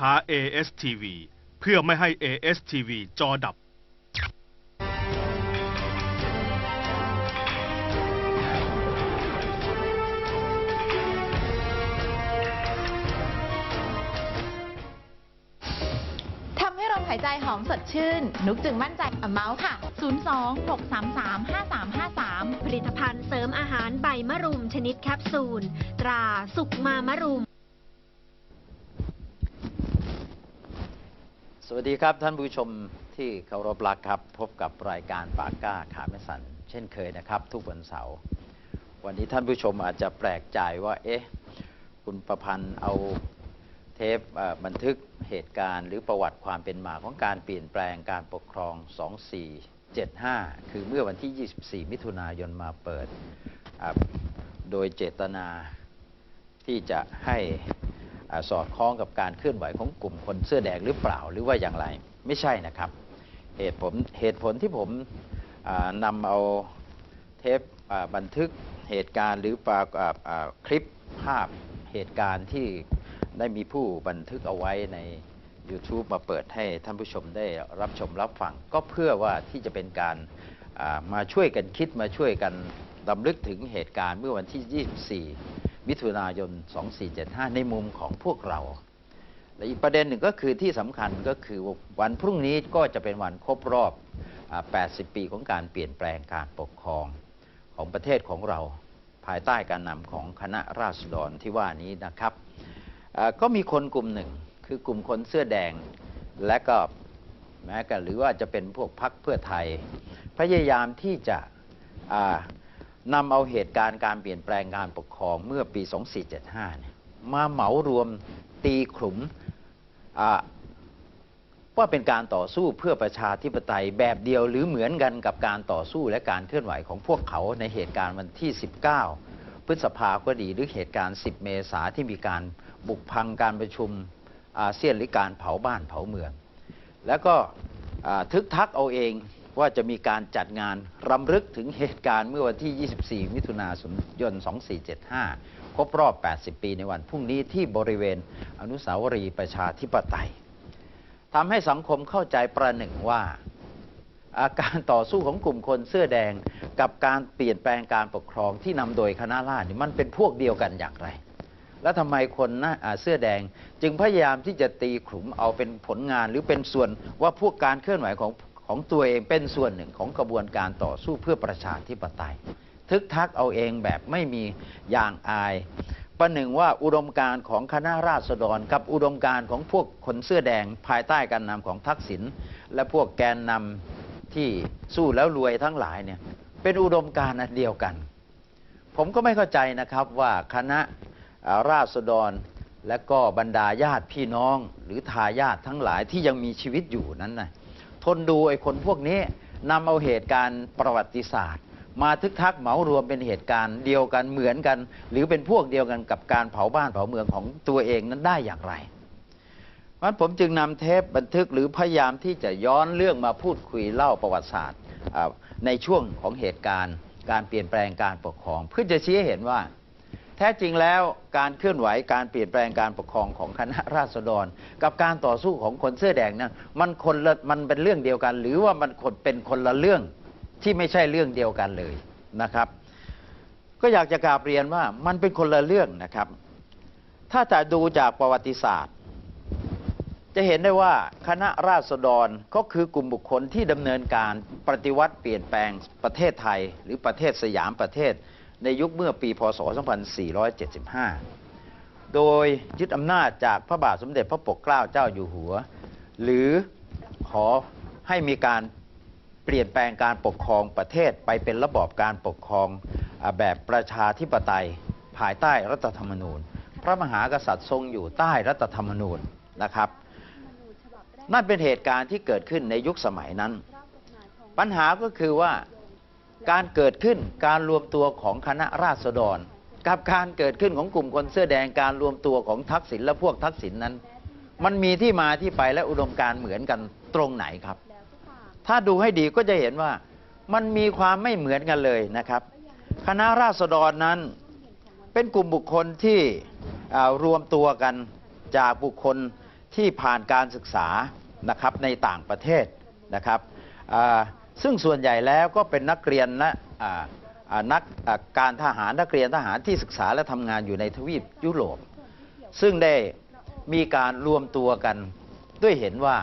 ขา ASTV เพื่อไม่ให้ ASTV จอดับ ทำให้ลมหายใจหอมสดชื่น นุกจึงมั่นใจอะเมาส์ค่ะ 02-633-5353 ผลิตภัณฑ์เสริมอาหารใบมะรุมชนิดแคปซูล ตราสุกมามะรุม สวัสดีครับท่านผู้ชมที่เคารพรักครับ พบกับรายการปากก้าขาไม่สัน เช่นเคยนะครับ ทุกวันเสาร์วันนี้ท่านผู้ชมอาจจะแปลกใจว่า เอ๊ะ คุณประพันธ์เอาเทปบันทึกเหตุการณ์หรือประวัติความเป็นมาของการเปลี่ยนแปลงการปกครอง 2475 คือเมื่อวันที่ 24 มิถุนายนมาเปิด โดยเจตนาที่จะให้ สอดคล้องกับการเคลื่อนไหวของกลุ่มคนเสื้อแดงหรือเปล่าหรือว่าอย่างไร ไม่ใช่นะครับ เหตุผลเหตุผลที่ผมนำเอาเทปบันทึกเหตุการณ์หรือปาคลิปภาพเหตุการณ์ที่ได้มีผู้บันทึกเอาไว้ใน YouTube มาเปิดให้ท่านผู้ชมได้รับชมรับฟัง ก็เพื่อว่าที่จะเป็นการมาช่วยกันคิดมาช่วยกันดำลึกถึงเหตุการณ์เมื่อวันที่ 24 มิถุนายน 2475 ในมุมของพวกเรา และอีกประเด็นหนึ่งก็คือที่สำคัญก็คือวันพรุ่งนี้ก็จะเป็นวันครบรอบ 80 ปีของการเปลี่ยนแปลงการปกครองของประเทศของเราภายใต้การนำของคณะราษฎรที่ว่านี้นะครับ ก็มีคนกลุ่มหนึ่ง คือกลุ่มคนเสื้อแดงและก็แม้กันหรือว่าจะเป็นพวกพักเพื่อไทย พยายามที่จะ นำเอาเหตุการณ์การเปลี่ยนแปลงการปกครองเมื่อปี 2475เนี่ยมาเหมารวมตีขลุมอ่าว่าเป็นการต่อสู้เพื่อประชาธิปไตยแบบเดียวหรือเหมือนกันกับการต่อสู้และการเคลื่อนไหวของพวกเขาในเหตุการณ์วันที่ 19 พฤษภาก็ดีหรือเหตุการณ์ 10 เมษาที่มีการบุกพังการประชุมอาเซียนหรือการเผาบ้านเผาเมือง แล้วก็ทึกทักเอาเอง ว่าจะมีการจัดงานรำลึกถึงเหตุการณ์เมื่อวันที่ 24 มิถุนายน 2475 ครบรอบ 80 ปีในวันพรุ่งนี้ที่บริเวณอนุสาวรีย์ประชาธิปไตยทำให้สังคมเข้าใจประหนึ่งว่า อาการต่อสู้ของกลุ่มคนเสื้อแดงกับการเปลี่ยนแปลงการปกครองที่นำโดยคณะราษฎรนี่มันเป็นพวกเดียวกันอย่างไร แล้วทำไมคนหน้าอ่าเสื้อแดงจึงพยายามที่จะตีขลุมเอาเป็นผลงานหรือเป็นส่วนว่าพวกการเคลื่อนไหวของ ของตัวเองเป็นส่วนหนึ่งของกระบวนการต่อสู้เพื่อประชาธิปไตย ทึกทักเอาเองแบบไม่มีอย่างอาย ประหนึ่งว่าอุดมการณ์ของคณะราษฎรกับอุดมการณ์ของพวกคนเสื้อแดงภายใต้การนำของทักษิณและพวกแกนนำที่สู้แล้วรวยทั้งหลายเนี่ยเป็นอุดมการณ์อันเดียวกัน ผมก็ไม่เข้าใจนะครับว่าคณะราษฎรและก็บรรดาญาติพี่น้องหรือทายาททั้งหลายที่ยังมีชีวิตอยู่นั้นนะ ทนดูไอ้คนพวกนี้นำเอาเหตุการณ์ประวัติศาสตร์ มาทึกทักเหมารวมเป็นเหตุการณ์เดียวกันเหมือนกัน หรือเป็นพวกเดียวกันกับการเผาบ้านเผาเมืองของตัวเองนั้นได้อย่างไรเพราะฉะนั้ผมจึงนำเทปบันทึกหรือพยายามที่จะย้อนเรื่องมาพูดคุยเล่าประวัติศาสตร์ในช่วงของเหตุการณ์ การเปลี่ยนแปลงการปกครอง เพื่อจะชี้ให้เห็นว่า แท้จริงแล้วการเคลื่อนไหวการเปลี่ยนแปลงการปกครองของคณะราษฎร กับการต่อสู้ของคนเสื้อแดงนั้นมันคนละมันเป็นเรื่องเดียวกัน หรือว่ามันคนเป็นคนละเรื่องที่ไม่ใช่เรื่องเดียวกันเลยนะครับ ก็อยากจะกราบเรียนว่ามันเป็นคนละเรื่องนะครับ ถ้าจะดูจากประวัติศาสตร์ จะเห็นได้ว่าคณะราษฎรก็คือกลุ่มบุคคลที่ดำเนินการปฏิวัติเปลี่ยนแปลงประเทศไทย หรือประเทศสยามประเทศ ในยุคเมื่อปีพศ 2475 โดยยึดอำนาจจากพระบาทสมเด็จพระปกเกล้าเจ้าอยู่หัว หรือขอให้มีการเปลี่ยนแปลงการปกครองประเทศไปเป็นระบอบการปกครองแบบประชาธิปไตยภายใต้รัฐธรรมนูญ พระมหากษัตริย์ทรงอยู่ใต้รัฐธรรมนูญนะครับ นั่นเป็นเหตุการณ์ที่เกิดขึ้นในยุคสมัยนั้น ปัญหาก็คือว่า การเกิดขึ้นการรวมตัวของคณะราษฎร กับการเกิดขึ้นของกลุ่มคนเสื้อแดงการรวมตัวของทักษิณและพวกทักษิณนั้น มันมีที่มาที่ไปและอุดมการเหมือนกันตรงไหนครับ ถ้าดูให้ดีก็จะเห็นว่ามันมีความไม่เหมือนกันเลยนะครับ คณะราษฎรนั้นเป็นกลุ่มบุคคลที่รวมตัวกันจากบุคคลที่ผ่านการศึกษานะครับในต่างประเทศนะครับ ซึ่งส่วนใหญ่แล้วก็เป็นนักเรียนและนักการทหารนักเรียนทหารที่ศึกษาและทำงานอยู่ในทวีปยุโรป ซึ่งได้มีการรวมตัวกันด้วยเห็นว่า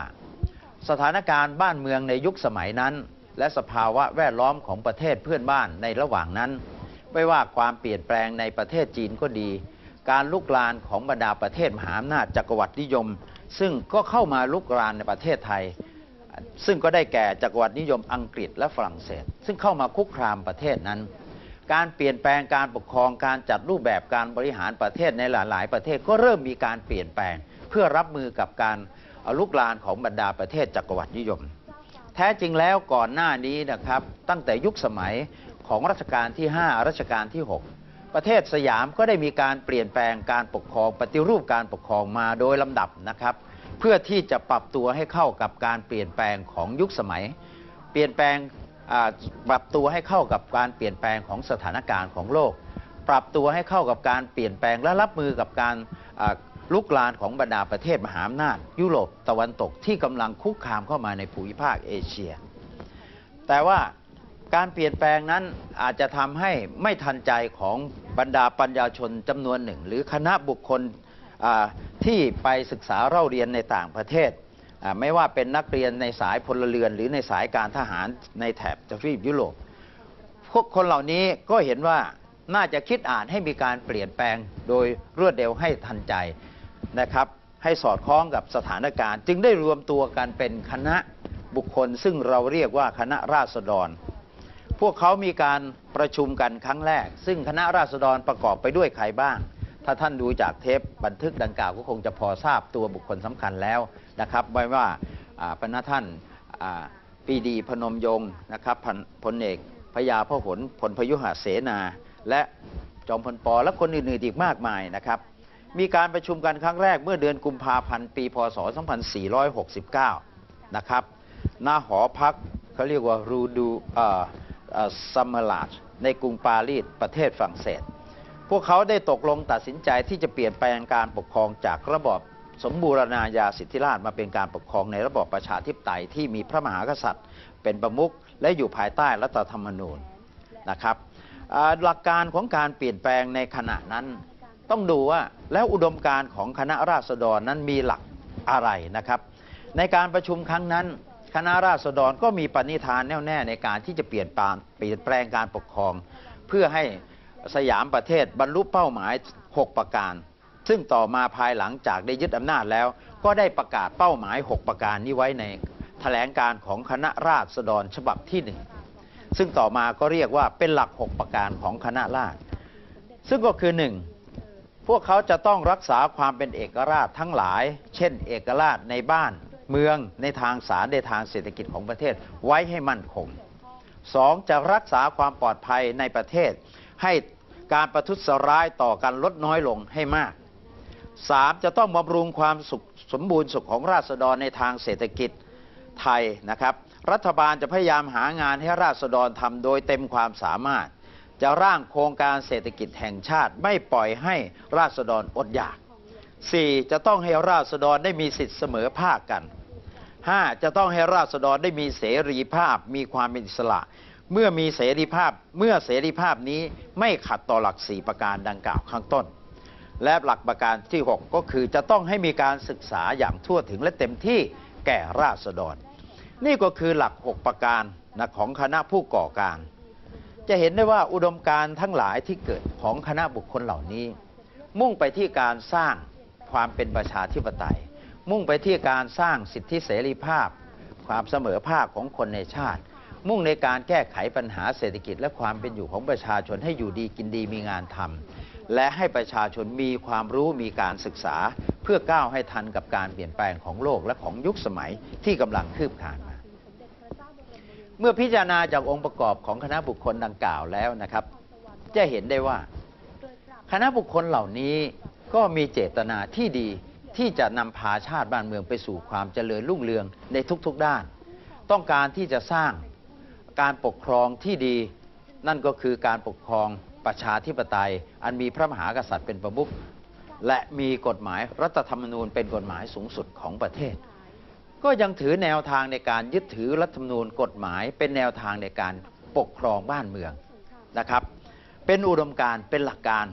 สถานการณ์บ้านเมืองในยุคสมัยนั้น และสภาวะแวดล้อมของประเทศเพื่อนบ้านในระหว่างนั้น ไม่ว่าความเปลี่ยนแปลงในประเทศจีนก็ดี การลุกลานของบรรดาประเทศมหาอำนาจจักรวรรดินิยม ซึ่งก็เข้ามาลุกลานในประเทศไทย ซึ่งก็ได้แก่จักรวรรดินิยมอังกฤษและฝรั่งเศส ซึ่งเข้ามาคุกคามประเทศนั้น การเปลี่ยนแปลงการปกครองการจัดรูปแบบการบริหารประเทศในหลาย ๆ ประเทศก็เริ่มมีการเปลี่ยนแปลง เพื่อรับมือกับการลุกลานของบรรดาประเทศจักรวรรดินิยม แท้จริงแล้วก่อนหน้านี้นะครับ ตั้งแต่ยุคสมัยของรัชกาลที่ 5 รัชกาลที่ 6ประเทศสยามก็ได้มีการเปลี่ยนแปลงการปกครองปฏิรูปการปกครองมาโดยลำดับนะครับ เพื่อที่จะปรับตัวให้เข้ากับการเปลี่ยนแปลงของยุคสมัย เปลี่ยนแปลงปรับตัวให้เข้ากับการเปลี่ยนแปลงของสถานการณ์ของโลก ปรับตัวให้เข้ากับการเปลี่ยนแปลงและรับมือกับการลุกลานของบรรดาประเทศมหาอำนาจ ยุโรปตะวันตกที่กำลังคุกคามเข้ามาในภูมิภาคเอเชีย แต่ว่าการเปลี่ยนแปลงนั้นอาจจะทำให้ไม่ทันใจของบรรดาปัญญาชนจำนวนหนึ่ง หรือคณะบุคคล ที่ไปศึกษาเล่าเรียนในต่างประเทศ ไม่ว่าเป็นนักเรียนในสายพลเรือน หรือในสายการทหารในแถบทวีปยุโรป พวกคนเหล่านี้ก็เห็นว่าน่าจะคิดอ่านให้มีการเปลี่ยนแปลงโดยรวดเร็วให้ทันใจนะครับ ให้สอดคล้องกับสถานการณ์ จึงได้รวมตัวกันเป็นคณะบุคคล ซึ่งเราเรียกว่าคณะราษฎร พวกเขามีการประชุมกันครั้งแรก ซึ่งคณะราษฎรประกอบไปด้วยใครบ้าง ถ้าท่านดูจากเทปบันทึกดังกล่าวก็คงจะพอทราบตัวบุคคลสำคัญแล้วนะครับไว้ว่าพระท่านอ่าปรีดีพนมยงค์นะครับพพลเอกพญาพหลพลพยุหเสนา และจอมพลปอและคนอื่นๆอีกมากมายนะครับ มีการประชุมกันครั้งแรกเมื่อเดือนกุมภาพันธ์ปีพศ 2469 นะครับหน้าหอพักเขาเรียกว่ารูดูซัมเมลาดในกรุงปารีสประเทศฝรั่งเศส วกเขาได้ตกลงตัดสินใจที่จะเปลี่ยนแปลงการปกครองจากระบอบสมบูรณาญาสิทธิราชมาเป็นการปกครองในระบอบประชาธิปไตยที่มีพระมหากษัตริย์ เป็นประมุขและอยู่ภายใต้รัฐธรรมนูญนะครับหลักการของการเปลี่ยนแปลงในขณะนั้น ต้องดูว่าแล้วอุดมการของคณะราษฎรนั้นมีหลักอะไรนะครับ ในการประชุมครั้งนั้น คณะราษฎรก็มีปณิธานแน่วแน่ในการที่จะเปลี่ยนแปลงเปลี่ยนแปลงการปกครอง เพื่อให้ สยามประเทศบรรลุเป้าหมาย 6 ประการ ซึ่งต่อมาภายหลังจากได้ยึดอำนาจแล้ว ก็ได้ประกาศเป้าหมาย 6 ประการนี้ไว้ในแถลงการของคณะราษฎรฉบับที่หนึ่งซึ่งต่อมาก็เรียกว่าเป็นหลัก 6 ประการของคณะราษฎรซึ่งก็คือ 1. พวกเขาจะต้องรักษาความเป็นเอกราชทั้งหลาย เช่น เอกราชในบ้านเมืองในทางสารในทางเศรษฐกิจของประเทศไว้ให้มั่นคงสองจะรักษาความปลอดภัยในประเทศให้ การประทุษร้ายต่อกันลดน้อยลงให้มากสามจะต้องบำรุงความสุขสมบูรณ์สุขของราษฎรในทางเศรษฐกิจไทยนะครับ รัฐบาลจะพยายามหางานให้ราษฎรทำโดยเต็มความสามารถ จะร่างโครงการเศรษฐกิจแห่งชาติไม่ปล่อยให้ราษฎรอดอยาก 4. จะต้องให้ราษฎรได้มีสิทธิ์เสมอภาคกัน 5. จะต้องให้ราษฎรได้มีเสรีภาพมีความเป็นอิสระ เมื่อมีเสรีภาพเมื่อเสรีภาพนี้ไม่ขัดต่อหลักสี่ประการดังกล่าวข้างต้น และหลักประการที่ 6 ก็คือจะต้องให้มีการศึกษาอย่างทั่วถึงและเต็มที่แก่ราษฎร นี่ก็คือหลัก 6 ประการนะของคณะผู้ก่อการ จะเห็นได้ว่าอุดมการทั้งหลายที่เกิดของคณะบุคคลเหล่านี้ มุ่งไปที่การสร้างความเป็นประชาธิปไตย มุ่งไปที่การสร้างสิทธิเสรีภาพ ความเสมอภาคของคนในชาติ มุ่งในการแก้ไขปัญหาเศรษฐกิจและความเป็นอยู่ของประชาชนให้อยู่ดีกินดีมีงานทำและให้ประชาชนมีความรู้มีการศึกษา เพื่อก้าวให้ทันกับการเปลี่ยนแปลงของโลกและของยุคสมัยที่กำลังคืบคลานมา เมื่อพิจารณาจากองค์ประกอบของคณะบุคคลดังกล่าวแล้วนะครับ จะเห็นได้ว่า คณะบุคคลเหล่านี้ก็มีเจตนาที่ดีที่จะนำพาชาติบ้านเมืองไปสู่ความเจริญรุ่งเรืองในทุกๆด้าน ต้องการที่จะสร้าง การปกครองที่ดี นั่นก็คือการปกครองประชาธิปไตย อันมีพระมหากษัตริย์เป็นประมุขและมีกฎหมายรัฐธรรมนูญเป็นกฎหมายสูงสุดของประเทศ ก็ยังถือแนวทางในการยึดถือรัฐธรรมนูญกฎหมาย เป็นแนวทางในการปกครองบ้านเมืองนะครับ เป็นอุดมการเป็นหลักการ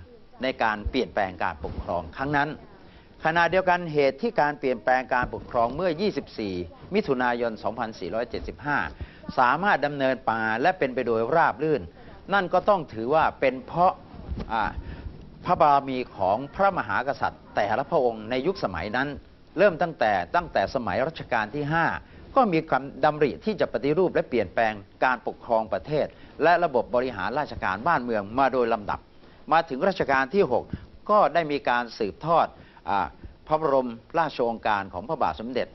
ในการเปลี่ยนแปลงการปกครองครั้งนั้น ขณะเดียวกันเหตุที่การเปลี่ยนแปลงการปกครองเมื่อ 24 มิถุนายน 2475 สามารถดำเนินมาและเป็นไปโดยราบรื่น นั่นก็ต้องถือว่าเป็นเพราะพระบารมีของพระมหากษัตริย์ แต่ละพระองค์ในยุคสมัยนั้น เริ่มตั้งแต่ตั้งแต่สมัยรัชกาลที่ 5 ก็มีความดำริที่จะปฏิรูปและเปลี่ยนแปลงการปกครองประเทศ และระบบบริหารราชการบ้านเมืองมาโดยลำดับ มาถึงรัชกาลที่ 6 ก็ได้มีการสืบทอดอพระบรมราชโองการของพระบาทสมเด็จ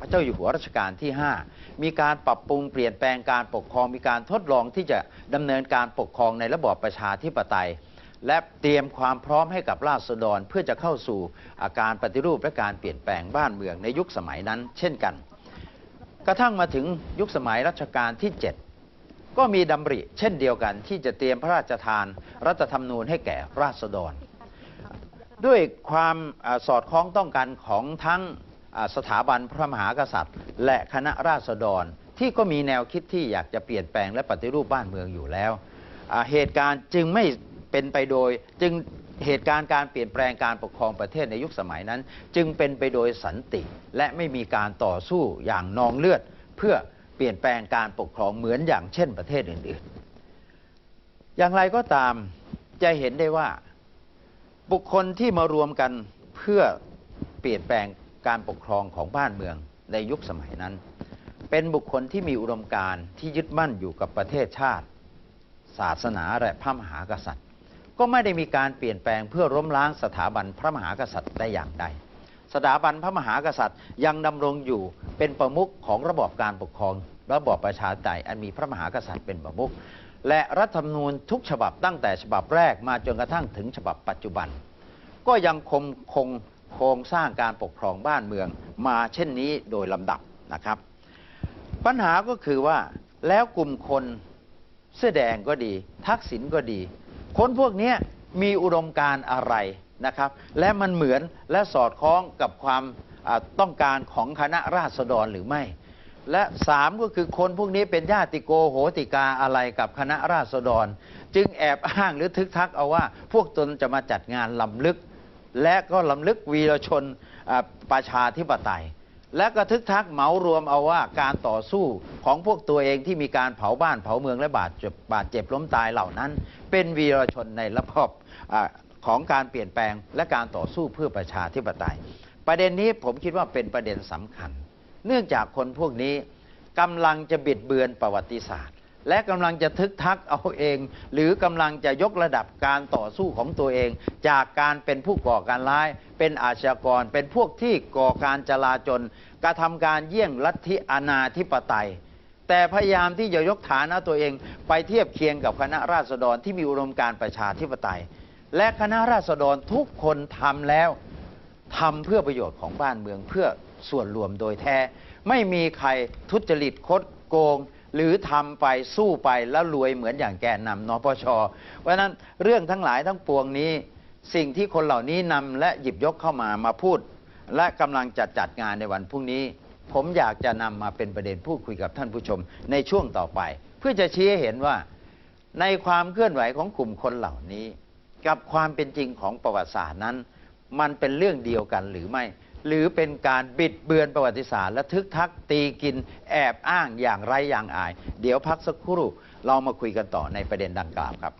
พระเจ้าอยู่หัวรัชกาลที่ 5 มีการปรับปรุงเปลี่ยนแปลงการปกครอง มีการทดลองที่จะดำเนินการปกครองในระบอบประชาธิปไตย และเตรียมความพร้อมให้กับราษฎรเพื่อจะเข้าสู่อาการปฏิรูปและการเปลี่ยนแปลงบ้านเมืองในยุคสมัยนั้น เช่นกัน กระทั่งมาถึงยุคสมัยรัชกาลที่ 7 ก็มีดำริ เช่นเดียวกันที่จะเตรียมพระราชทาน รัฐธรรมนูญให้แก่ราษฎรด้วยความอสอดคล้องต้องกันของทั้ง สถาบันพระมหากษัตริย์ และคณะราษฎรที่ก็มีแนวคิดที่อยากจะเปลี่ยนแปลงและปฏิรูปบ้านเมืองอยู่แล้วเหตุการณ์จึงไม่เป็นไปโดยจึงเหตุการณ์การเปลี่ยนแปลงการปกครองประเทศในยุคสมัยนั้น จึงเป็นไปโดยสันติ และไม่มีการต่อสู้อย่างนองเลือด เพื่อเปลี่ยนแปลงการปกครองเหมือนอย่างเช่นประเทศอื่นๆ อย่างไรก็ตามจะเห็นได้ว่าบุคคลที่มารวมกันเพื่อเปลี่ยนแปลง การปกครองของบ้านเมืองในยุคสมัยนั้น เป็นบุคคลที่มีอุดมการณ์ที่ยึดมั่นอยู่กับประเทศชาติ ศาสนาและพระมหากษัตริย์ ก็ไม่ได้มีการเปลี่ยนแปลงเพื่อล้มล้างสถาบันพระมหากษัตริย์ได้อย่างใดสถาบันพระมหากษัตริย์ยังดำรงอยู่เป็นประมุขของระบอบการปกครอง ระบอบประชาธิปไตยอันมีพระมหากษัตริย์เป็นประมุขและรัฐธรรมนูญทุกฉบับตั้งแต่ฉบับแรกมาจนกระทั่งถึงฉบับปัจจุบัน ก็ยังคงคง โครงสร้างการปกครองบ้านเมือง มาเช่นนี้โดยลำดับนะครับ ปัญหาก็คือว่าแล้วกลุ่มคนเสื้อแดงก็ดี ทักษิณก็ดี คนพวกนี้มีอุดมการอะไรนะครับ และมันเหมือนและสอดคล้องกับความต้องการของคณะราษฎรหรือไม่ และสามก็คือคนพวกนี้เป็นญาติโกโหติกาอะไรกับคณะราษฎร จึงแอบอ้างหรือทึกทักเอาว่า พวกตนจะมาจัดงานลำลึก และก็ลำลึกวีรชนประชาธิปไตย และก็ทึกทักเหมารวมเอาว่าการต่อสู้ของพวกตัวเองที่มีการเผาบ้านเผาเมืองและบาดเจ็บบาดเจ็บล้มตายเหล่านั้น เป็นวีรชนในระบอบอของการเปลี่ยนแปลงและการต่อสู้เพื่อประชาธิปไตย ประเด็นนี้ผมคิดว่าเป็นประเด็นสำคัญ เนื่องจากคนพวกนี้กำลังจะบิดเบือนประวัติศาสตร์ และกำลังจะทึกทักเอาเอง หรือกำลังจะยกระดับการต่อสู้ของตัวเอง จากการเป็นผู้ก่อการร้าย เป็นอาชญากร เป็นพวกที่ก่อการจลาจลกระทำการเยี่ยงลัทธิอนาธิปไตย แต่พยายามที่จะยกฐานะตัวเอง ไปเทียบเคียงกับคณะราษฎรที่มีอุดมการประชาธิปไตย และคณะราษฎรทุกคนทำแล้วทำเพื่อประโยชน์ของบ้านเมืองเพื่อส่วนรวมโดยแท้ ไม่มีใครทุจริตคดโกง หรือทำไปสู้ไปแล้วรวยเหมือนอย่างแกนนำนปช เพราะฉะนั้นเรื่องทั้งหลายทั้งปวงนี้ สิ่งที่คนเหล่านี้นำและหยิบยกเข้ามามาพูด และกำลังจัดจัดงานในวันพรุ่งนี้ ผมอยากจะนำมาเป็นประเด็นพูดคุยกับท่านผู้ชมในช่วงต่อไป เพื่อจะชี้ให้เห็นว่าในความเคลื่อนไหวของกลุ่มคนเหล่านี้ กับความเป็นจริงของประวัติศาสตร์นั้น มันเป็นเรื่องเดียวกันหรือไม่ หรือเป็นการบิดเบือนประวัติศาสตร์และทึกทักตีกินแอบอ้างอย่างไรอย่างอาย เดี๋ยวพักสักครู่เรามาคุยกันต่อในประเด็นดังกล่าวครับ